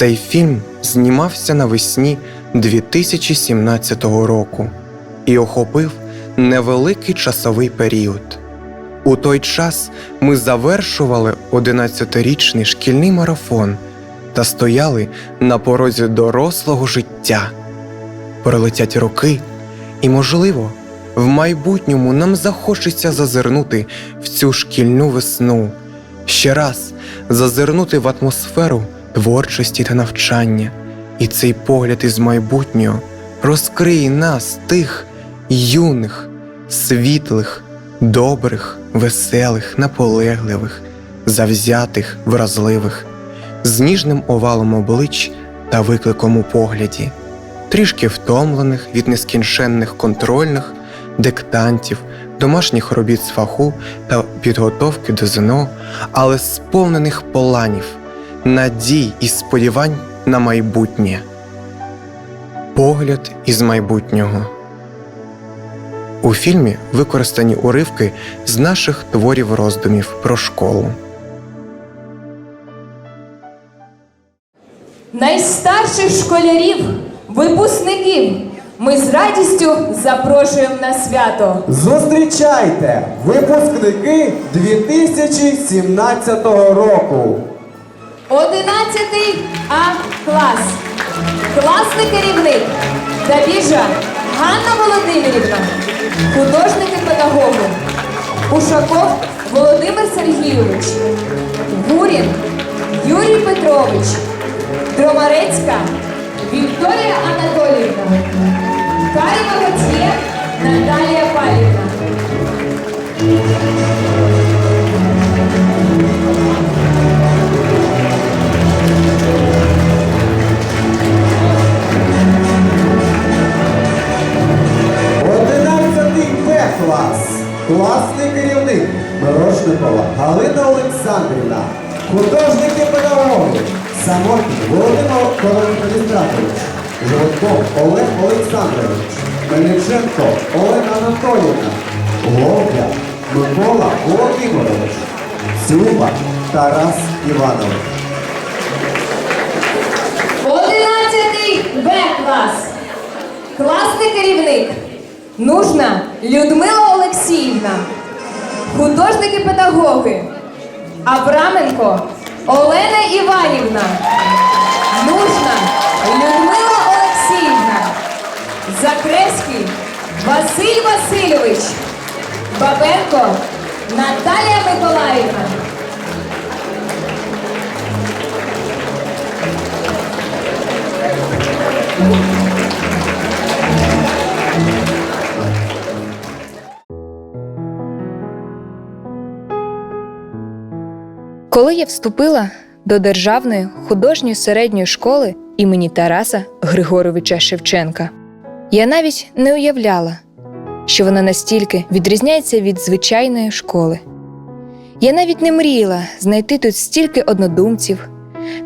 Цей фільм знімався навесні 2017 року і охопив невеликий часовий період. У той час ми завершували 11-річний шкільний марафон та стояли на порозі дорослого життя. Пролетять роки, і, можливо, в майбутньому нам захочеться зазирнути в цю шкільну весну, ще раз зазирнути в атмосферу творчості та навчання, і цей погляд із майбутнього розкриє нас, тих юних, світлих, добрих, веселих, наполегливих, завзятих, вразливих, з ніжним овалом облич та викликом у погляді, трішки втомлених від нескінченних контрольних, диктантів, домашніх робіт з фаху та підготовки до ЗНО, але сповнених планів, надій і сподівань на майбутнє. Погляд із майбутнього. У фільмі використані уривки з наших творів роздумів про школу. Найстарших школярів, випускників ми з радістю запрошуємо на свято. Зустрічайте випускники 2017 року. 11 А клас. Класний керівник Давіжа Ганна Володимирівна, художники-педагоги, Ушаков Володимир Сергійович, Гурін Юрій Петрович, Дромарецька Вікторія Анатоліївна, Каріва Готьє Наталія. Одинадцятий Б клас. Класний керівник Мирошникова Галина Олександрівна. Художники педагоги Самотній Володимир Колонкалістратович. Жовтков Олег Олександрович. Мельниченко Олена Анатоліївна. Ловля Микола Володимирович. Цюба Тарас Іванович. 11 Б клас. Класний керівник. Нужна Людмила Олексіївна. Художники-педагоги. Абраменко Олена Іванівна. Нужна Людмила Олексіївна. Закревський Василь Васильович. Бабенко Наталія Миколаївна. Коли я вступила до Державної художньої середньої школи імені Тараса Григоровича Шевченка, я навіть не уявляла, що вона настільки відрізняється від звичайної школи. Я навіть не мріяла знайти тут стільки однодумців,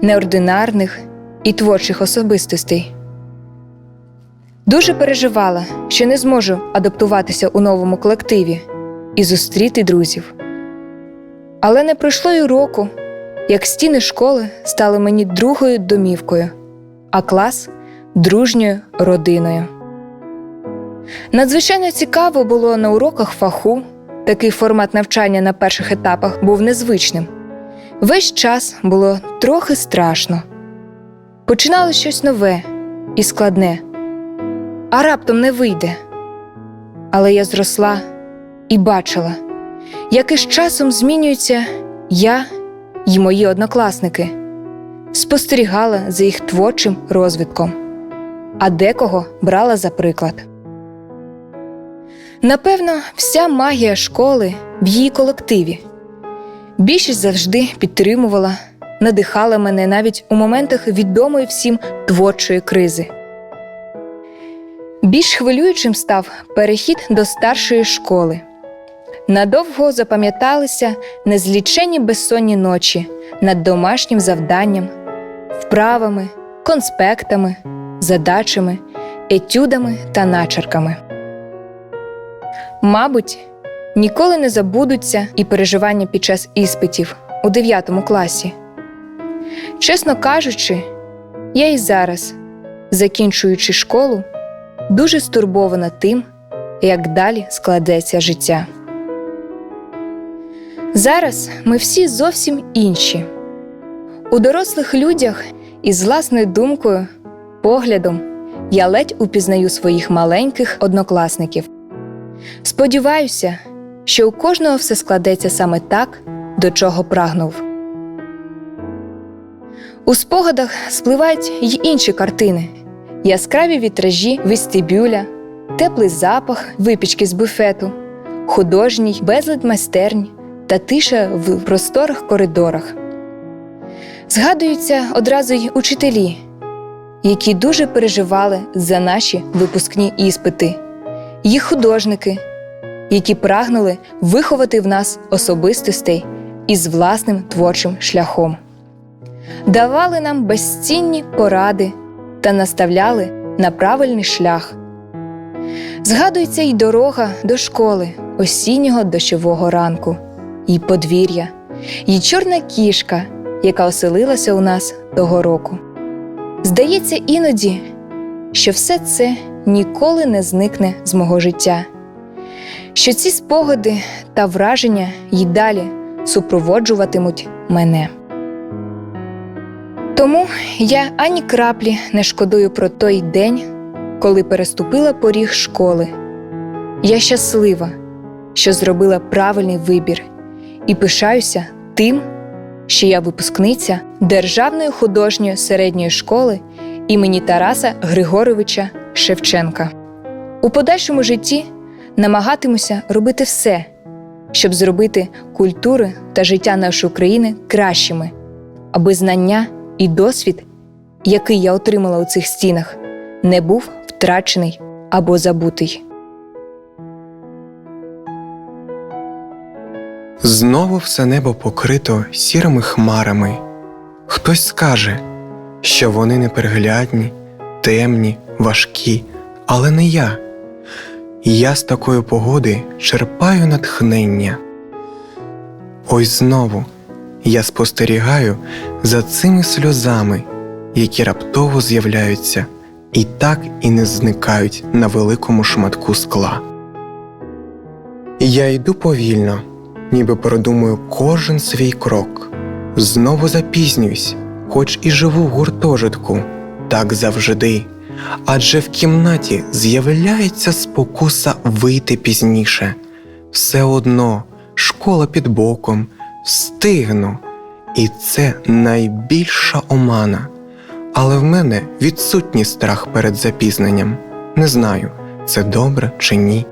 неординарних і творчих особистостей. Дуже переживала, що не зможу адаптуватися у новому колективі і зустріти друзів. Але не пройшло й року, як стіни школи стали мені другою домівкою, а клас дружньою родиною. Надзвичайно цікаво було на уроках фаху. Такий формат навчання на перших етапах був незвичним. Весь час було трохи страшно. Починало щось нове і складне, а раптом не вийде. Але я зросла і бачила, як із часом змінюються я й мої однокласники, спостерігала за їх творчим розвитком, а декого брала за приклад. Напевно, вся магія школи в її колективі. Більшість завжди підтримувала, надихала мене навіть у моментах відомої всім творчої кризи. Більш хвилюючим став перехід до старшої школи. Надовго запам'яталися незлічені безсонні ночі над домашнім завданням, вправами, конспектами, задачами, етюдами та начерками. Мабуть, ніколи не забудуться і переживання під час іспитів у 9 класі. Чесно кажучи, я і зараз, закінчуючи школу, дуже стурбована тим, як далі складеться життя. Зараз ми всі зовсім інші. У дорослих людях із власною думкою, поглядом я ледь упізнаю своїх маленьких однокласників. Сподіваюся, що у кожного все складеться саме так, до чого прагнув. У спогадах спливають й інші картини: яскраві вітражі вестибюля, теплий запах випічки з буфету, художній безлад майстернь та тиша в просторих коридорах. Згадуються одразу й учителі, які дуже переживали за наші випускні іспити, їх художники, які прагнули виховати в нас особистостей із власним творчим шляхом, давали нам безцінні поради та наставляли на правильний шлях. Згадується й дорога до школи осіннього дощового ранку, і подвір'я, і чорна кішка, яка оселилася у нас того року. Здається іноді, що все це ніколи не зникне з мого життя, що ці спогади та враження й далі супроводжуватимуть мене. Тому я ані краплі не шкодую про той день, коли переступила поріг школи. Я щаслива, що зробила правильний вибір, і пишаюся тим, що я випускниця Державної художньої середньої школи імені Тараса Григоровича Шевченка. У подальшому житті намагатимуся робити все, щоб зробити культури та життя нашої країни кращими, аби знання і досвід, який я отримала у цих стінах, не був втрачений або забутий. Знову все небо покрито сірими хмарами. Хтось скаже, що вони непереглядні, темні, важкі, але не я. Я з такої погоди черпаю натхнення. Ось знову я спостерігаю за цими сльозами, які раптово з'являються і так і не зникають на великому шматку скла. Я йду повільно, ніби продумую кожен свій крок. Знову запізнююсь, хоч і живу в гуртожитку, так завжди. Адже в кімнаті з'являється спокуса вийти пізніше. Все одно школа під боком, встигну. І це найбільша омана. Але в мене відсутній страх перед запізненням. Не знаю, це добре чи ні.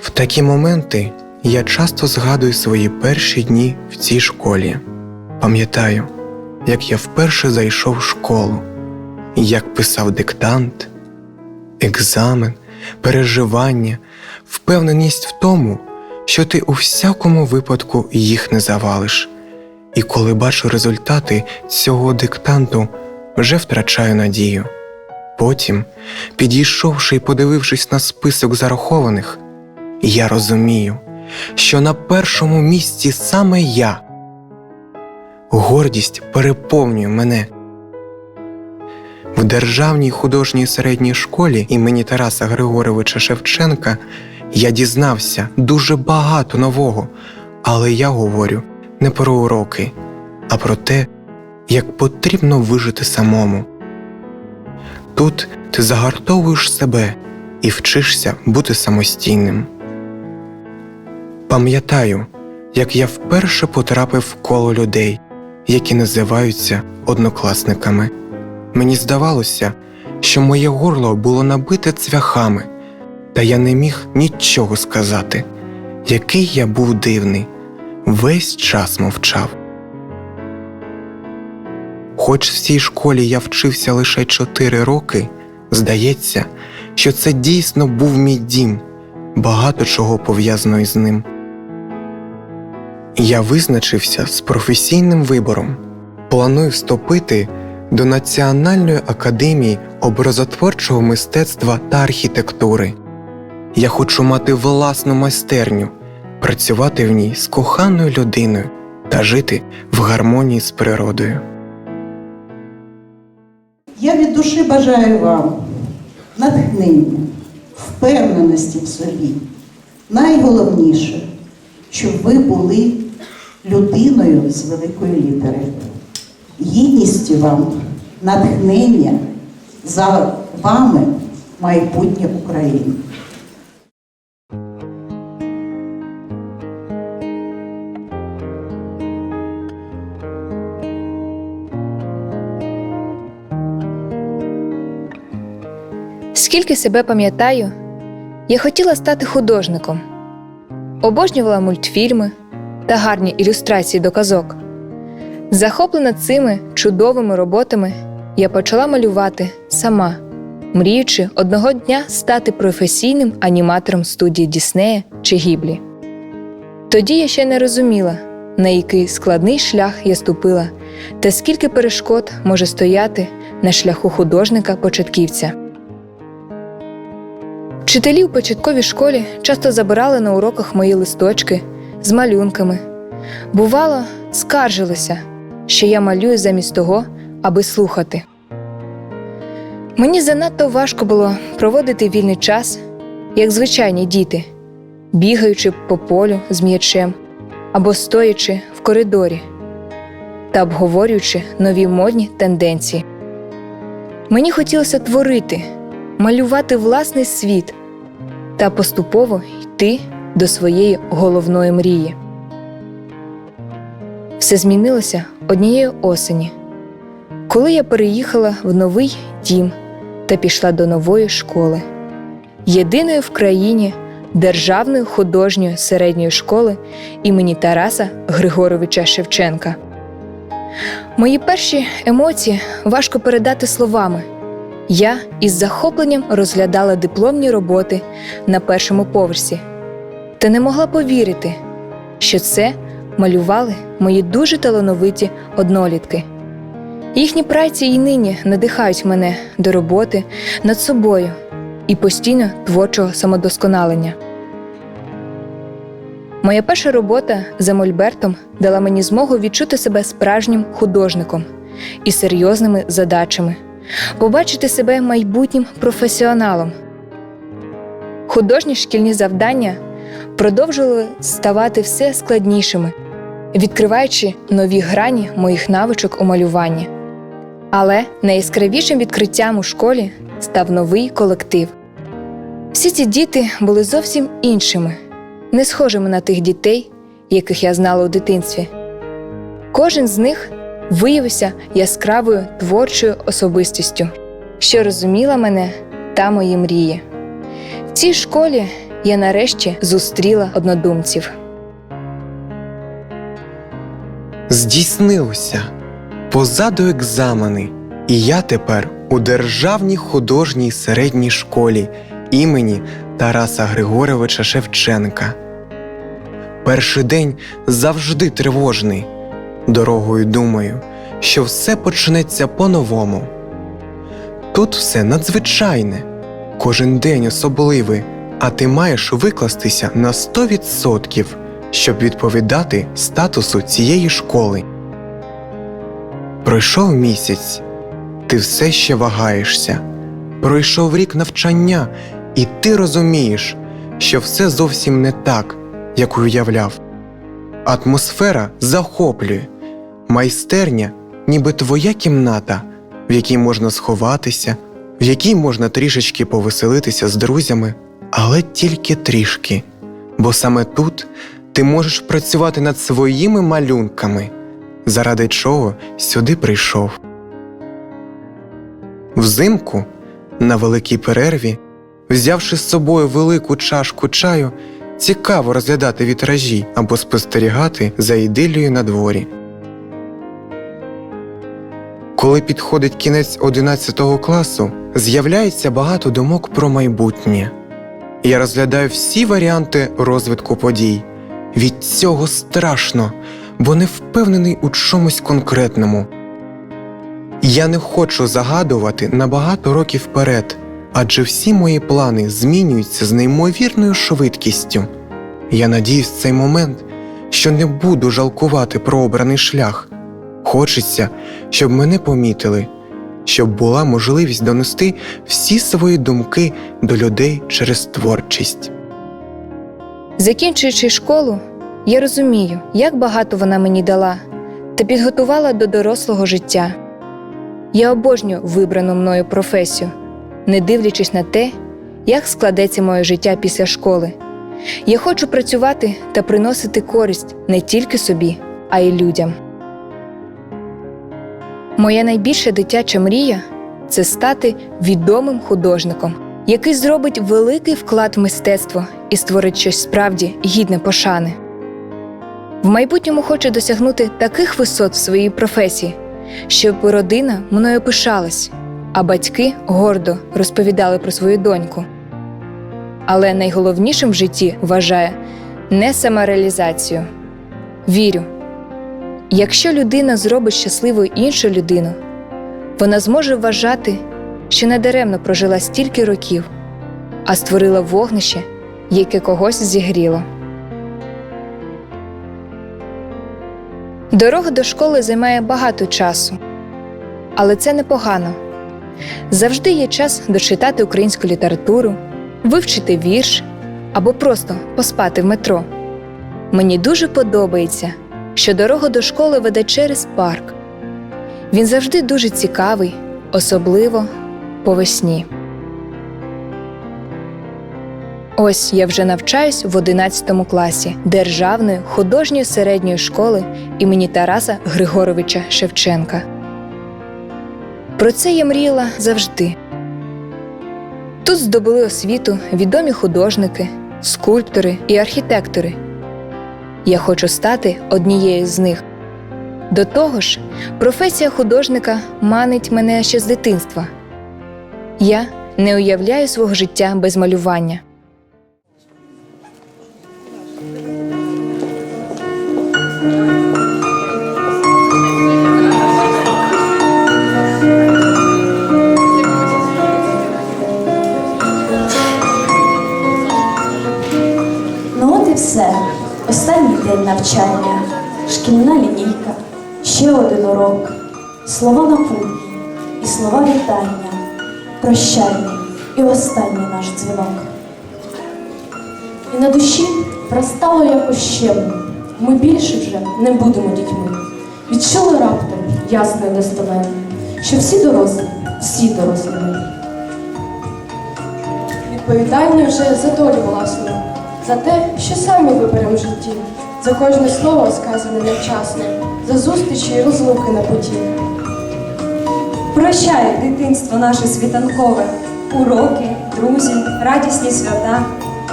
В такі моменти я часто згадую свої перші дні в цій школі. Пам'ятаю, як я вперше зайшов в школу, як писав диктант, екзамен, переживання, впевненість в тому, що ти у всякому випадку їх не завалиш. І коли бачу результати цього диктанту, вже втрачаю надію. Потім, підійшовши і подивившись на список зарахованих, я розумію, що на першому місці саме я. Гордість переповнює мене. В Державній художній середній школі імені Тараса Григоровича Шевченка я дізнався дуже багато нового, але я говорю не про уроки, а про те, як потрібно вижити самому. Тут ти загартовуєш себе і вчишся бути самостійним. Пам'ятаю, як я вперше потрапив в коло людей, які називаються однокласниками. Мені здавалося, що моє горло було набите цвяхами, та я не міг нічого сказати, який я був дивний, весь час мовчав. Хоч в цій школі я вчився лише чотири роки, здається, що це дійсно був мій дім, багато чого пов'язано із ним. Я визначився з професійним вибором. Планую вступити до Національної академії образотворчого мистецтва та архітектури. Я хочу мати власну майстерню, працювати в ній з коханою людиною та жити в гармонії з природою. Я від душі бажаю вам натхнення, впевненості в собі. Найголовніше, щоб ви були людиною з великої літери. Гідністю вам, натхнення за вами майбутнє України. Скільки себе пам'ятаю, я хотіла стати художником, обожнювала мультфільми та гарні ілюстрації до казок. Захоплена цими чудовими роботами, я почала малювати сама, мріючи одного дня стати професійним аніматором студії Діснея чи Гіблі. Тоді я ще не розуміла, на який складний шлях я ступила, та скільки перешкод може стояти на шляху художника-початківця. Вчителі у початковій школі часто забирали на уроках мої листочки з малюнками. Бувало, скаржилися, що я малюю замість того, аби слухати. Мені занадто важко було проводити вільний час, як звичайні діти, бігаючи по полю з м'ячем або стоячи в коридорі та обговорюючи нові модні тенденції. Мені хотілося творити, малювати власний світ та поступово йти до своєї головної мрії. Все змінилося однієї осені, коли я переїхала в новий дім та пішла до нової школи, єдиної в країні Державної художньої середньої школи імені Тараса Григоровича Шевченка. Мої перші емоції важко передати словами. Я із захопленням розглядала дипломні роботи на першому поверсі та не могла повірити, що це малювали мої дуже талановиті однолітки. Їхні праці і нині надихають мене до роботи над собою і постійно творчого самодосконалення. Моя перша робота за Мольбертом дала мені змогу відчути себе справжнім художником і серйозними задачами, побачити себе майбутнім професіоналом. Художні шкільні завдання продовжували ставати все складнішими, відкриваючи нові грані моїх навичок у малюванні. Але найяскравішим відкриттям у школі став новий колектив. Всі ці діти були зовсім іншими, не схожими на тих дітей, яких я знала у дитинстві. Кожен з них виявився яскравою творчою особистістю, що розуміла мене та мої мрії. В цій школі я нарешті зустріла однодумців. Здійснилося. Позаду екзамени, і я тепер у Державній художній середній школі імені Тараса Григоровича Шевченка. Перший день завжди тривожний. Дорогою думаю, що все почнеться по-новому. Тут все надзвичайне, кожен день особливий, а ти маєш викластися на 100%, щоб відповідати статусу цієї школи. Пройшов місяць, ти все ще вагаєшся. Пройшов рік навчання, і ти розумієш, що все зовсім не так, як уявляв. Атмосфера захоплює, майстерня, ніби твоя кімната, в якій можна сховатися, в якій можна трішечки повеселитися з друзями, але тільки трішки, бо саме тут ти можеш працювати над своїми малюнками заради чого сюди прийшов. Взимку, на великій перерві, взявши з собою велику чашку чаю, цікаво розглядати вітражі або спостерігати за ідилією на дворі. Коли підходить кінець 11 класу, з'являється багато думок про майбутнє. Я розглядаю всі варіанти розвитку подій. Від цього страшно, бо не впевнений у чомусь конкретному. Я не хочу загадувати на багато років вперед, адже всі мої плани змінюються з неймовірною швидкістю. Я надіюсь в цей момент, що не буду жалкувати про обраний шлях. Хочеться, щоб мене помітили, щоб була можливість донести всі свої думки до людей через творчість. Закінчуючи школу, я розумію, як багато вона мені дала та підготувала до дорослого життя. Я обожнюю вибрану мною професію, не дивлячись на те, як складеться моє життя після школи. Я хочу працювати та приносити користь не тільки собі, а й людям. Моя найбільша дитяча мрія це стати відомим художником, який зробить великий вклад в мистецтво і створить щось справді гідне пошани. В майбутньому хочу досягнути таких висот в своїй професії, щоб родина мною пишалась, а батьки гордо розповідали про свою доньку. Але найголовнішим в житті вважає не самореалізацію. Вірю, якщо людина зробить щасливою іншу людину, вона зможе вважати, що недаремно прожила стільки років, а створила вогнище, яке когось зігріло. Дорога до школи займає багато часу, але це непогано. Завжди є час дочитати українську літературу, вивчити вірш або просто поспати в метро. Мені дуже подобається, що дорога до школи веде через парк. Він завжди дуже цікавий, особливо по весні. Ось я вже навчаюсь в 11 класі Державної художньої середньої школи імені Тараса Григоровича Шевченка. Про це я мріяла завжди. Тут здобули освіту відомі художники, скульптори і архітектори. Я хочу стати однією з них. До того ж, професія художника манить мене ще з дитинства. Я не уявляю свого життя без малювання. Пристало якось щемно. Ми більше вже не будемо дітьми. Відчули раптом ясно і достеменно, що всі дорослі, всі дорослі. Відповідальні вже за долю власну, за те, що самі виберемо в житті, за кожне слово сказане невчасно, за зустрічі і розлуки на путі. Прощай, дитинство наше світанкове, уроки, друзі, радісні свята.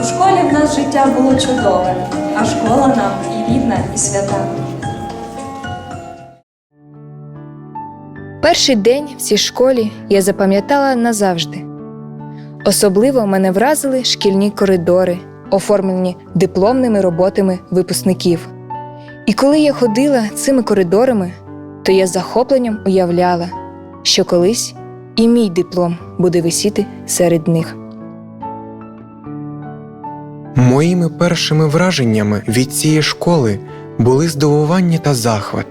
У школі в нас життя було чудове, а школа нам і рідна, і свята. Перший день в цій школі я запам'ятала назавжди. Особливо мене вразили шкільні коридори, оформлені дипломними роботами випускників. І коли я ходила цими коридорами, то я з захопленням уявляла, що колись і мій диплом буде висіти серед них. Моїми першими враженнями від цієї школи були здивування та захват.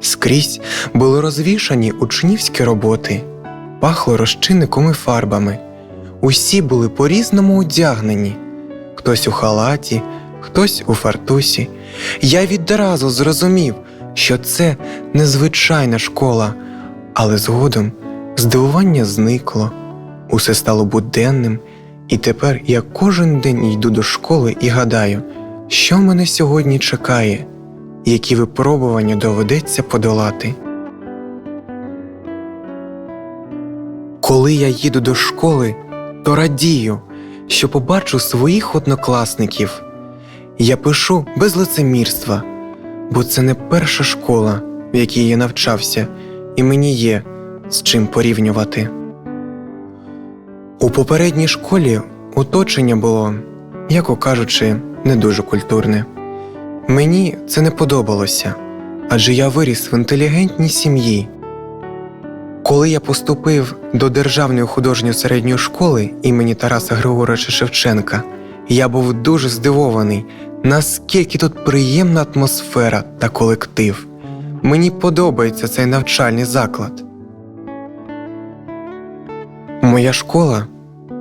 Скрізь були розвішані учнівські роботи, пахло розчинником і фарбами. Усі були по-різному одягнені хтось у халаті, хтось у фартусі. Я відразу зрозумів, що це незвичайна школа, але згодом здивування зникло, усе стало буденним, і тепер я кожен день йду до школи і гадаю, що мене сьогодні чекає, які випробування доведеться подолати. Коли я їду до школи, то радію, що побачу своїх однокласників. Я пишу без лицемірства, бо це не перша школа, в якій я навчався, і мені є з чим порівнювати. У попередній школі оточення було, яко кажучи, не дуже культурне. Мені це не подобалося, адже я виріс в інтелігентній сім'ї. Коли я поступив до Державної художньої середньої школи імені Тараса Григоровича Шевченка, я був дуже здивований, наскільки тут приємна атмосфера та колектив. Мені подобається цей навчальний заклад. Моя школа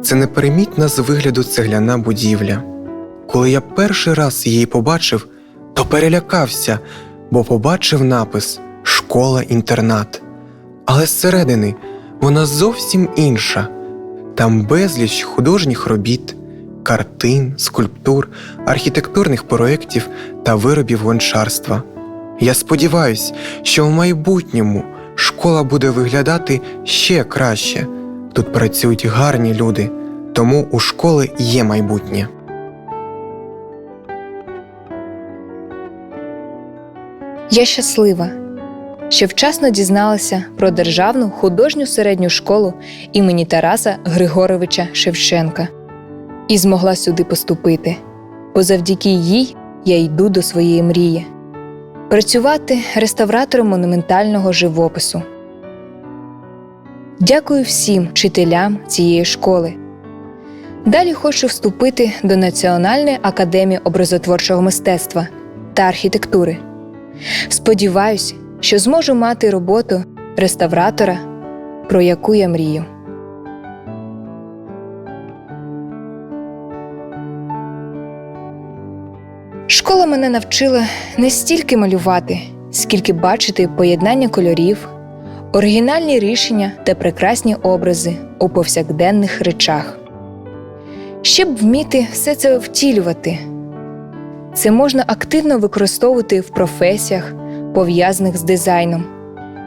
це непримітна з вигляду цегляна будівля. Коли я перший раз її побачив, то перелякався, бо побачив напис Школа-інтернат. Але зсередини вона зовсім інша. Там безліч художніх робіт, картин, скульптур, архітектурних проєктів та виробів гончарства. Я сподіваюся, що в майбутньому школа буде виглядати ще краще. Тут працюють гарні люди, тому у школи є майбутнє. Я щаслива, що вчасно дізналася про державну художню середню школу імені Тараса Григоровича Шевченка і змогла сюди поступити, бо завдяки їй я йду до своєї мрії працювати реставратором монументального живопису. Дякую всім вчителям цієї школи. Далі хочу вступити до Національної академії образотворчого мистецтва та архітектури. Сподіваюсь, що зможу мати роботу реставратора, про яку я мрію. Школа мене навчила не стільки малювати, скільки бачити поєднання кольорів, оригінальні рішення та прекрасні образи у повсякденних речах. Щоб вміти все це втілювати, це можна активно використовувати в професіях, пов'язаних з дизайном,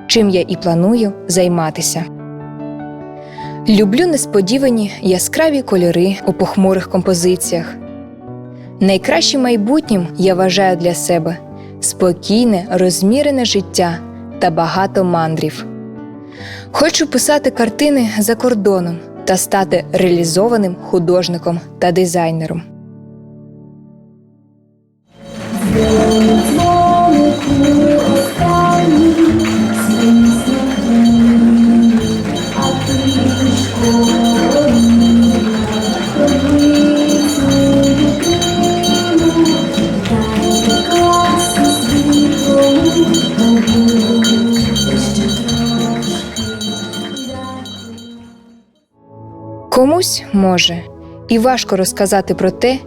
чим я і планую займатися. Люблю несподівані яскраві кольори у похмурих композиціях. Найкращим майбутнім я вважаю для себе спокійне, розмірене життя та багато мандрів. Хочу писати картини за кордоном та стати реалізованим художником та дизайнером. Комусь може. І важко розказати про те,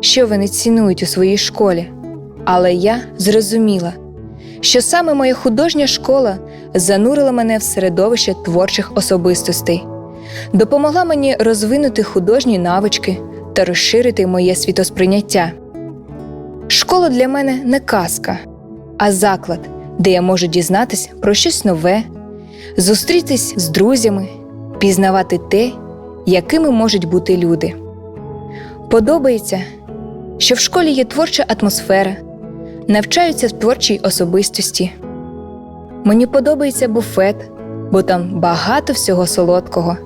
що вони цінують у своїй школі, але я зрозуміла, що саме моя художня школа занурила мене в середовище творчих особистостей, допомогла мені розвинути художні навички та розширити моє світосприйняття. Школа для мене не казка, а заклад, де я можу дізнатись про щось нове, зустрітись з друзями, пізнавати те, якими можуть бути люди. Подобається, що в школі є творча атмосфера, навчаються в творчій особистості. Мені подобається буфет, бо там багато всього солодкого.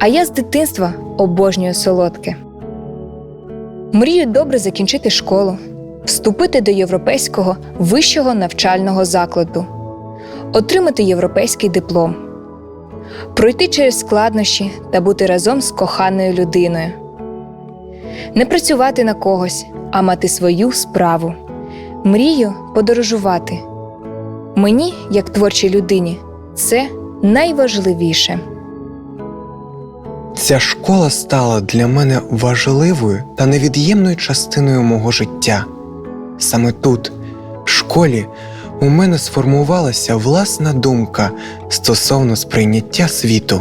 А я з дитинства обожнюю солодке. Мрію добре закінчити школу, вступити до європейського вищого навчального закладу, отримати європейський диплом пройти через складнощі та бути разом з коханою людиною, не працювати на когось, а мати свою справу, мрію подорожувати. Мені, як творчій людині, це найважливіше. Ця школа стала для мене важливою та невід'ємною частиною мого життя. Саме тут, в школі, у мене сформувалася власна думка стосовно сприйняття світу.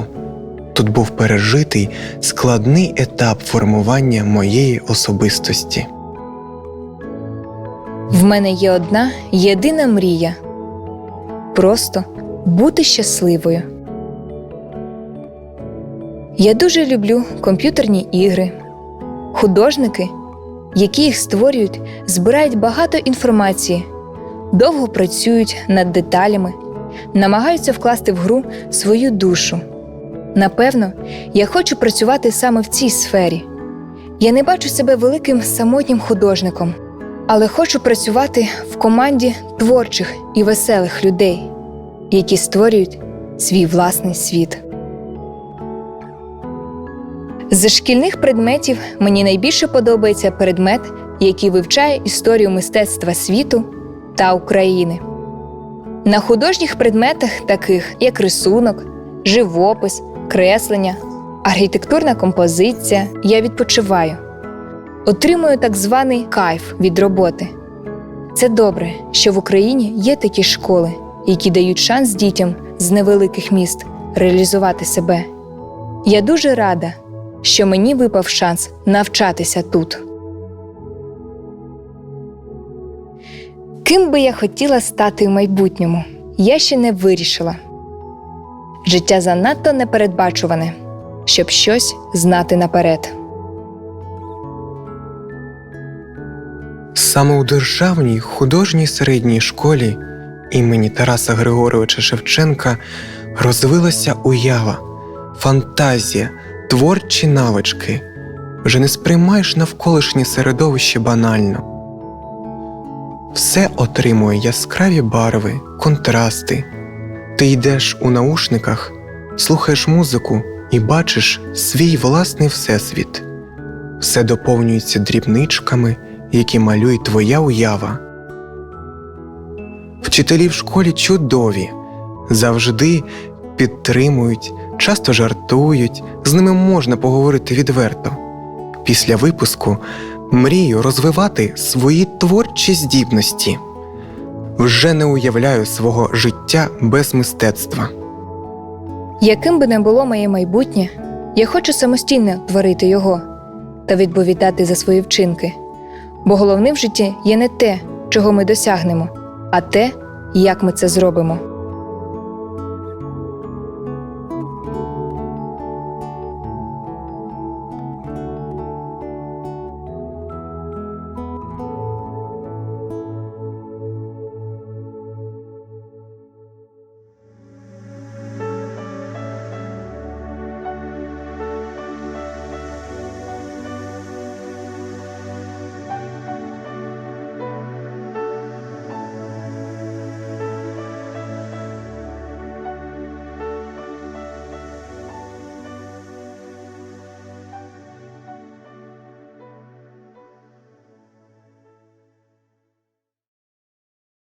Тут був пережитий складний етап формування моєї особистості. В мене є одна єдина мрія просто бути щасливою. Я дуже люблю комп'ютерні ігри. Художники, які їх створюють, збирають багато інформації, довго працюють над деталями, намагаються вкласти в гру свою душу. Напевно, я хочу працювати саме в цій сфері. Я не бачу себе великим самотнім художником, але хочу працювати в команді творчих і веселих людей, які створюють свій власний світ. З шкільних предметів мені найбільше подобається предмет, який вивчає історію мистецтва світу та України. На художніх предметах, таких як рисунок, живопис, креслення, архітектурна композиція, я відпочиваю. Отримую так званий кайф від роботи. Це добре, що в Україні є такі школи, які дають шанс дітям з невеликих міст реалізувати себе. Я дуже рада, що мені випав шанс навчатися тут. Ким би я хотіла стати в майбутньому, я ще не вирішила. Життя занадто непередбачуване, щоб щось знати наперед. Саме у державній художній середній школі імені Тараса Григоровича Шевченка розвилася уява, фантазія, творчі навички. Вже не сприймаєш навколишнє середовище банально. Все отримує яскраві барви, контрасти. Ти йдеш у наушниках, слухаєш музику і бачиш свій власний всесвіт. Все доповнюється дрібничками, які малює твоя уява. Вчителі в школі чудові, завжди підтримують, часто жартують, з ними можна поговорити відверто. Після випуску мрію розвивати свої творчі здібності. Вже не уявляю свого життя без мистецтва. Яким би не було моє майбутнє, я хочу самостійно творити його та відповідати за свої вчинки. Бо головним в житті є не те, чого ми досягнемо, а те, як ми це зробимо.